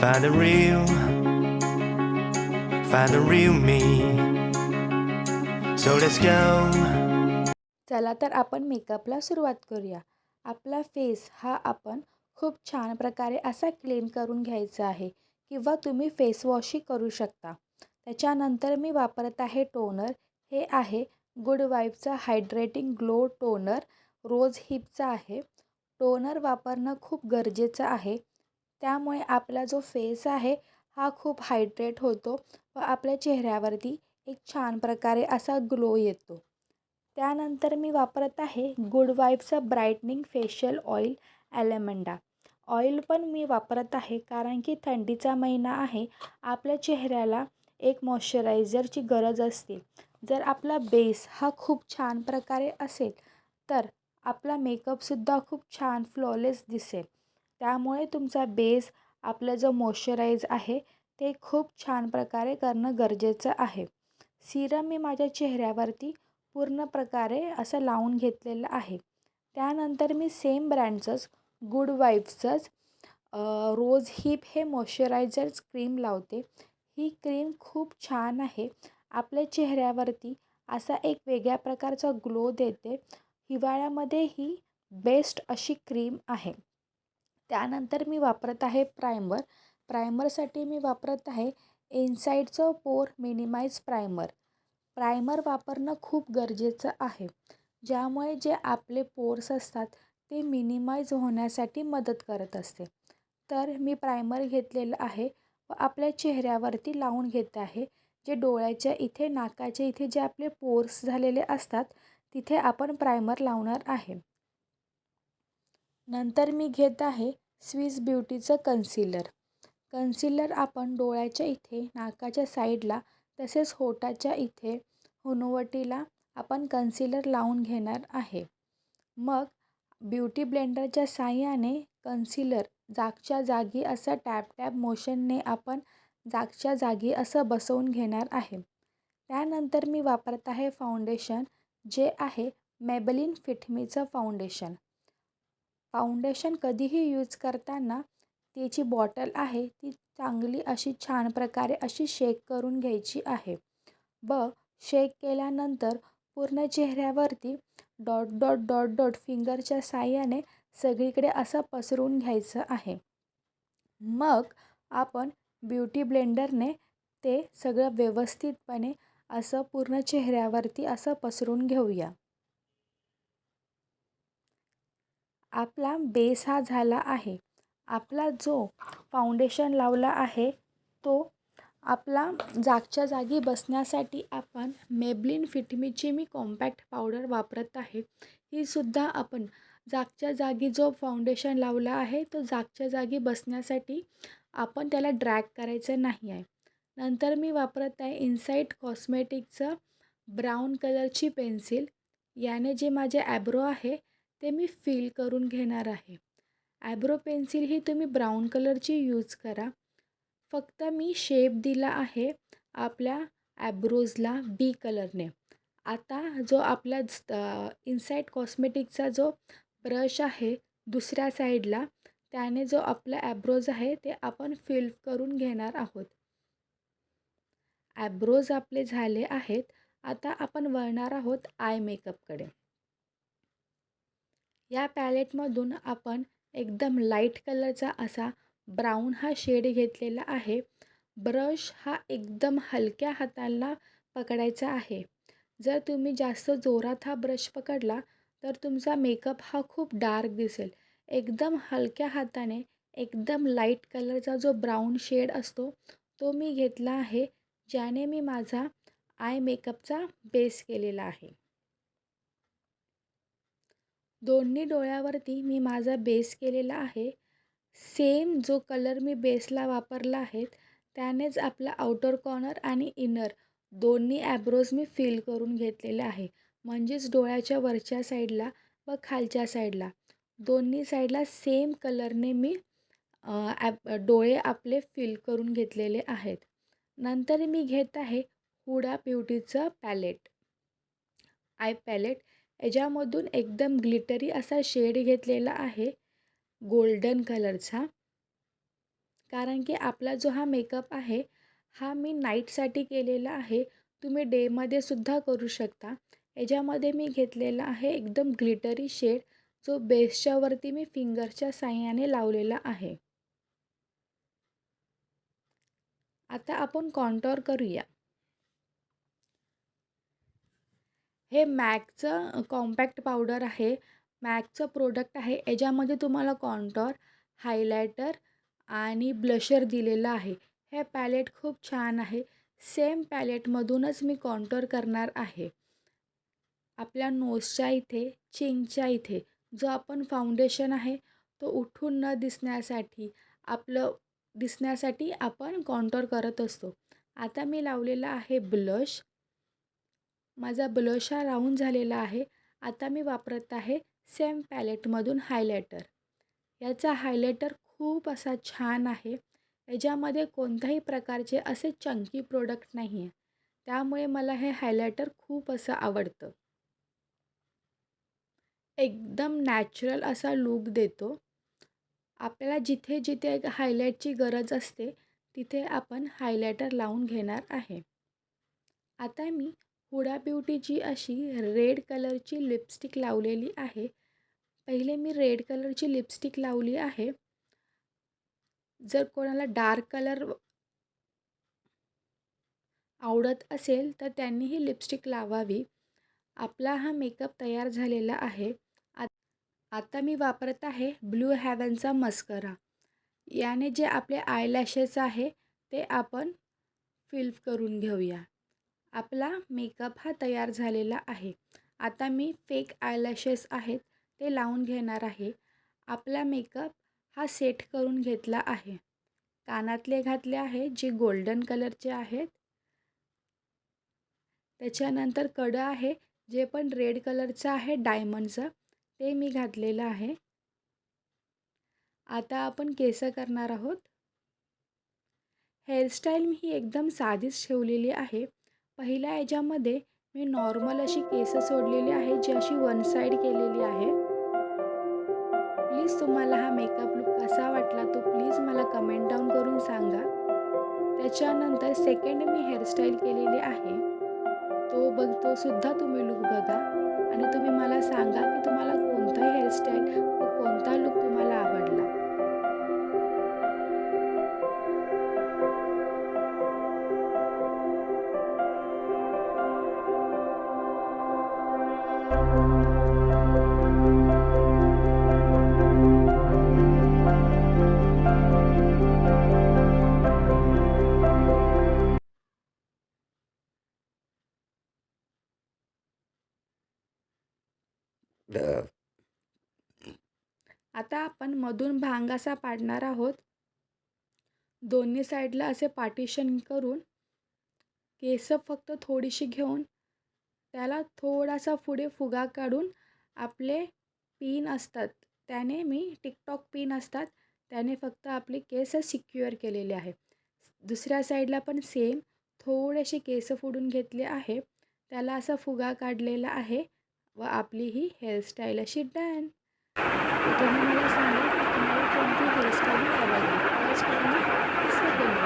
Find the real, find the real me. So let's go. चला तर आपण मेकअपला सुरुवात करूया. आपला फेस हा आपण खूप छान प्रकारे असा क्लीन करून घ्यायचा आहे किंवा तुम्ही फेस वॉशही करू शकता. त्याच्यानंतर मी वापरत आहे टोनर हे आहे गुड वाईफचा हायड्रेटिंग ग्लो टोनर रोज हिपचा आहे. टोनर वापरणं खूप गरजेचं आहे. त्यामुळे आपला जो फेस आहे हा खूप हायड्रेट होतो व आपल्या चेहऱ्यावरती एक छान प्रकारे असा ग्लो येतो. त्यानंतर मी वापरत आहे गुड वाईफचं ब्राईटनिंग फेशियल ऑइल ॲलेमंडा. ऑइल पण मी वापरत आहे कारण की थंडीचा महिना आहे आपल्या चेहऱ्याला एक मॉइश्चरायझरची गरज असते. जर आपला बेस हा खूप छान प्रकारे असेल तर आपला मेकअपसुद्धा खूप छान फ्लॉलेस दिसेल. त्यामुळे तुमचा बेस आपलं जो मॉइश्चराईज आहे ते खूप छान प्रकारे करणं गरजेचं आहे. सिरम मी माझ्या चेहऱ्यावरती पूर्ण प्रकारे असं लावून घेतलेलं आहे. त्यानंतर मी सेम ब्रँडचंच गुड वाईफचंच रोज हिप हे मॉइश्चरायझर क्रीम लावते. ही क्रीम खूप छान आहे. आपल्या चेहऱ्यावरती असा एक वेगळ्या प्रकारचा ग्लो देते. हिवाळ्यामध्ये ही बेस्ट अशी क्रीम आहे. त्यानंतर मी वापरत आहे प्रायमर प्रायमरसाठी मी वापरत आहे एनसाईडचं पोर मिनिमाइज प्रायमर प्रायमर वापरणं खूप गरजेचं आहे ज्यामुळे जे आपले पोर्स असतात ते मिनिमाइज होण्यासाठी मदत करत असते. तर मी प्रायमर घेतलेलं आहे व आपल्या चेहऱ्यावरती लावून घेत आहे जे डोळ्याच्या इथे नाकाच्या इथे जे आपले पोर्स झालेले असतात तिथे आपण प्रायमर लावणार आहे. नंतर मी घेत आहे स्विस ब्युटीचं कन्सिलर. कन्सिलर आपण डोळ्याच्या इथे नाकाच्या साईडला तसेच होटाच्या इथे हुनवटीला आपण कन्सिलर लावून घेणार आहे. मग ब्युटी ब्लेंडरच्या साह्याने कन्सिलर जागच्या जागी असं टॅप टॅप मोशनने आपण जागच्या जागी असं बसवून घेणार आहे. त्यानंतर मी वापरत आहे फाउंडेशन जे आहे मेबलिन फिटमीचं फाउंडेशन. फाउंडेशन कधीही यूज करताना त्याची बॉटल आहे ती चांगली अशी छान प्रकारे अशी शेक करून घ्यायची आहे. व शेक केल्यानंतर पूर्ण चेहऱ्यावरती डॉट डॉट डॉट डॉट फिंगरच्या साह्याने सगळीकडे असं पसरून घ्यायचं आहे. मग आपण ब्युटी ब्लेंडरने ते सगळं व्यवस्थितपणे असं पूर्ण चेहऱ्यावरती असं पसरून घेऊया. आपला बेस हा झाला आहे. आपला जो फाउंडेशन लावला आहे तो आपला जागच्या जागी बसण्यासाठी आपण मेबलिन फिटमीची मी कॉम्पॅक्ट पावडर वापरत आहे. ही सुद्धा आपण जागच्या जागी जो फाउंडेशन लावला आहे तो जागच्या जागी बसण्यासाठी आपण त्याला ड्रॅग करायचं नाही आहे. नंतर मी वापरत आहे इन्साईट कॉस्मेटिकचं ब्राऊन कलरची पेन्सिल याने जे माझे ॲब्रो आहे ते मी फिल करून घेणार आहे. ॲब्रो पेन्सिल ही तुम्ही ब्राऊन कलरची यूज करा. फक्त मी शेप दिला आहे आपल्या ॲब्रोजला बी कलरने. आता जो आपला इन्साईट कॉस्मेटिकचा जो ब्रश आहे दुसऱ्या साईडला त्याने जो आपला ॲब्रोज आहे ते आपण फिल करून घेणार आहोत. ॲब्रोज आपले झाले आहेत. आता आपण वळणार आहोत आय मेकअपकडे. या पॅलेटमधून आपण एकदम लाइट कलरचा असा ब्राऊन हा शेड घेतलेला आहे. ब्रश हा एकदम हलक्या हाताला पकडायचा आहे. जर तुम्ही जास्त जोरात हा ब्रश पकडला तर तुमचा मेकअप हा खूप डार्क दिसेल. एकदम हलक्या हाताने एकदम लाइट कलरचा जो ब्राऊन शेड असतो तो मी घेतला आहे ज्याने मी माझा आय मेकअपचा बेस केलेला आहे. दोन्ही डोळ्यावरती मी माझा बेस केलेला आहे. सेम जो कलर मी बेसला वापरला आहे त्यानेच आपला आउटर कॉर्नर आणि इनर दोन्ही ॲब्रोज मी फिल करून घेतलेले आहे. म्हणजेच डोळ्याच्या वरच्या साईडला व खालच्या साईडला. दोन्ही साईडला सेम कलरने मी ॲप डोळे आपले फिल करून घेतलेले आहेत. नंतर मी घेत आहे हुडा ब्युटीचं पॅलेट. Eye palette. याच्यामधून एकदम ग्लिटरी असा शेड घेतलेला आहे गोल्डन कलरचा. कारण की आपला जो हा मेकअप आहे हा मी नाईटसाठी केलेला आहे. तुम्ही डेमध्ये सुद्धा करू शकता. याच्यामध्ये मी घेतलेला आहे एकदम ग्लिटरी शेड जो बेसच्या वरती मी फिंगरच्या साह्याने लावलेला आहे. आता आपण कॉन्टॉर करूया. हे मॅकचं कॉम्पॅक्ट पावडर आहे. मॅकचं प्रोडक्ट आहे. याच्यामध्ये तुम्हाला कॉन्टॉर हायलायटर आणि ब्लशर दिलेलं आहे. हे पॅलेट खूप छान आहे. सेम पॅलेटमधूनच मी कॉन्टॉर करणार आहे. आपल्या नोजच्या इथे चिंगच्या इथे जो आपण फाउंडेशन आहे तो उठून न दिसण्यासाठी आपलं दिसण्यासाठी आपण कॉन्टॉर करत असतो. आता मी लावलेला आहे ब्लश. माझा ब्लश हा राऊंड झालेला आहे. आता मी वापरत आहे सेम पॅलेटमधून हायलायटर. याचा हायलायटर खूप असा छान आहे. याच्यामध्ये कोणत्याही प्रकारचे असे चंकी प्रोडक्ट नाही आहे त्यामुळे मला हे हायलायटर खूप असं आवडतं. एकदम नॅचरल असा लूक देतो. आपल्याला जिथे जिथे एक हायलाईटची गरज असते तिथे आपण हायलायटर लावून घेणार आहे. आता मी हुडा ब्युटीची अशी रेड कलरची लिपस्टिक लावलेली आहे. पहिले मी रेड कलरची लिपस्टिक लावली आहे. जर कोणाला डार्क कलर आवडत असेल तर त्यांनी ही लिपस्टिक लावावी. आपला हा मेकअप तयार झालेला आहे. आता मी वापरत आहे ब्लू हॅवनचा मस्करा. याने जे आपले आयलॅशेस आहे ते आपण फिल करून घेऊया. आपला मेकअप हा तयार झालेला आहे. आता मी फेक आयलॅशेस आहेत ते लावून घेणार आहे. आपला मेकअप हा सेट करून घेतला आहे. कानातले घातले आहे जे गोल्डन कलरचे आहेत. त्याच्यानंतर कडं आहे जे पण रेड कलरचं आहे डायमंडचं ते मी घातलेलं आहे. आता आपण केसं करणार आहोत. हेअरस्टाईल मी ही एकदम साधीच ठेवलेली आहे. पहिल्या याच्यामध्ये मी नॉर्मल अशी केस सोडलेली आहे जी अशी वन साईड केलेली आहे प्लीज तुम्हाला हा मेकअप लुक कसा वाटला तो प्लीज मला कमेंट डाऊन करून सांगा. त्याच्यानंतर सेकंड मी हेअरस्टाईल केलेली आहे. तो बघ तो सुद्धा तुम्ही लुक बघा. आणि तुम्ही मला सांगा की तुम्हाला कोणता हेअरस्टाईल कोणता लुक तुम्हाला आता आपण मधून भांग असा पाडणार आहोत. दोन्ही साईडला असे पार्टिशन करून केस फक्त थोडीशी घेऊन त्याला थोडासा पुढे फुगा काढून आपले पिन असतात. त्याने मी टिकटॉक पिन असतात. त्याने फक्त आपले केस सिक्युअर केलेले आहे. दुसऱ्या साईडला पण सेम थोडेसे केस फोडून घेतले आहे. त्याला असा फुगा काढलेला आहे. व आपली ही हेअरस्टाईल अशी डॅन. तुम्ही मला सांगा तुम्हाला कोणती हेअरस्टाईल आवडली हेअरस्टाईल